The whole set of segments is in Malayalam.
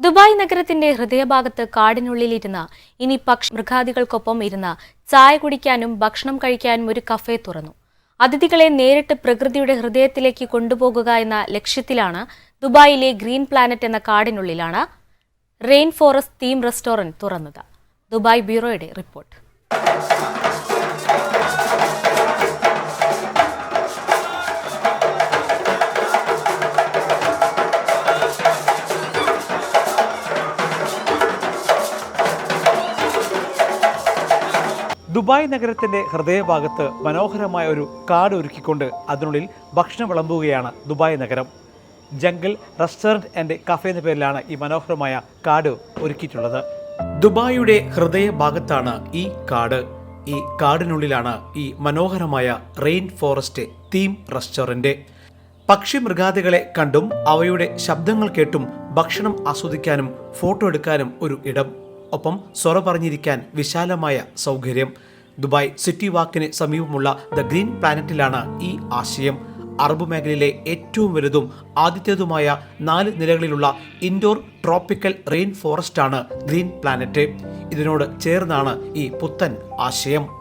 ദുബായ് നഗരത്തിന്റെ ഹൃദയഭാഗത്ത് കാടിനുള്ളിലിരുന്ന ഇനി പക്ഷി മൃഗാദികൾക്കൊപ്പം ഇരുന്ന ചായ കുടിക്കാനും ഭക്ഷണം കഴിക്കാനും ഒരു കഫേ തുറന്നു. അതിഥികളെ നേരിട്ട് പ്രകൃതിയുടെ ഹൃദയത്തിലേക്ക് കൊണ്ടുപോകുക എന്ന ലക്ഷ്യത്തിലാണ് ദുബായിലെ ഗ്രീൻ പ്ലാനറ്റ് എന്ന കാടിനുള്ളിലാണ് റെയിൻ ഫോറസ്റ്റ് തീം റെസ്റ്റോറന്റ് തുറന്നത്. ദുബായ് ബ്യൂറോയുടെ റിപ്പോർട്ട്. ദുബായ് നഗരത്തിന്റെ ഹൃദയഭാഗത്ത് മനോഹരമായ ഒരു കാട് ഒരുക്കിക്കൊണ്ട് അതിനുള്ളിൽ ഭക്ഷണം വിളമ്പുകയാണ് ദുബായ് നഗരം. ജംഗിൾ റെസ്റ്റോറന്റ് ആൻഡ് കഫേ എന്ന പേരിലാണ് ഈ മനോഹരമായ കാട് ഒരുക്കിയിട്ടുള്ളത്. ദുബായിയുടെ ഹൃദയഭാഗത്താണ് ഈ കാട്. ഈ കാടിനുള്ളിലാണ് ഈ മനോഹരമായ റെയിൻ ഫോറസ്റ്റ് തീം റെസ്റ്റോറന്റ് പക്ഷി മൃഗാദികളെ കണ്ടും അവയുടെ ശബ്ദങ്ങൾ കേട്ടും ഭക്ഷണം ആസ്വദിക്കാനും ഫോട്ടോ എടുക്കാനും ഒരു ഇടം. ഒപ്പം സ്വറ പറഞ്ഞിരിക്കാൻ വിശാലമായ സൗകര്യം. ദുബായ് സിറ്റി വാക്കിന് സമീപമുള്ള ദ ഗ്രീൻ പ്ലാനറ്റിലാണ് ഈ ആശയം. അറബ് മേഖലയിലെ ഏറ്റവും വലുതും ആദ്യത്തേതുമായ നാല് നിലകളിലുള്ള ഇൻഡോർ ട്രോപ്പിക്കൽ റെയിൻ ഫോറസ്റ്റാണ് ഗ്രീൻ പ്ലാനറ്റ്. ഇതിനോട് ചേർന്നാണ് ഈ പുത്തൻ ആശയം.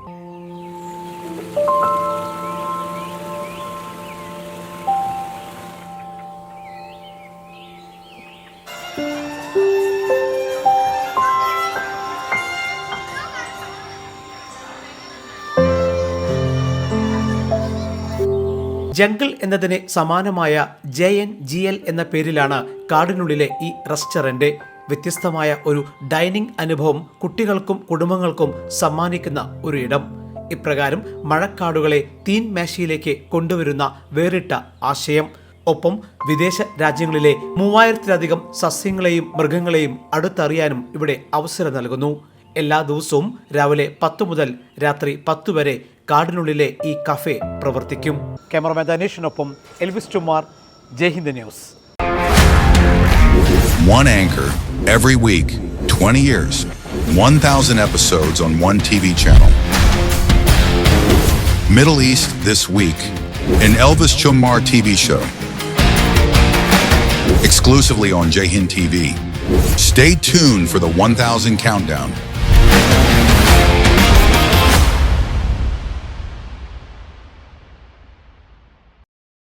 ജംഗിൾ എന്നതിന് സമാനമായ ജെ എൻ ജി എൽ എന്ന പേരിലാണ് കാടിനുള്ളിലെ ഈ റെസ്റ്റോറന്റ്. വ്യത്യസ്തമായ ഒരു ഡൈനിങ് അനുഭവം കുട്ടികൾക്കും കുടുംബങ്ങൾക്കും സമ്മാനിക്കുന്ന ഒരു ഇടം ഇപ്രകാരം മഴക്കാടുകളെ തീൻ മേശയിലേക്ക് കൊണ്ടുവരുന്ന വേറിട്ട ആശയം. ഒപ്പം വിദേശ രാജ്യങ്ങളിലെ മൂവായിരത്തിലധികം സസ്യങ്ങളെയും മൃഗങ്ങളെയും അടുത്തറിയാനും ഇവിടെ അവസരം നൽകുന്നു. എല്ലാ ദിവസവും രാവിലെ പത്ത് മുതൽ രാത്രി പത്ത് വരെ കാടിനുള്ളിലെ ഈ കഫേ പ്രവർത്തിക്കും cameraman ധനേഷിനൊപ്പം Elvis Tumar Jaihind news One anchor every week, 20 years, 1,000 episodes on one TV channel. Middle East This Week, an Elvis Chumar TV show. Exclusively on Jahin TV. Stay tuned for the 1,000 countdown.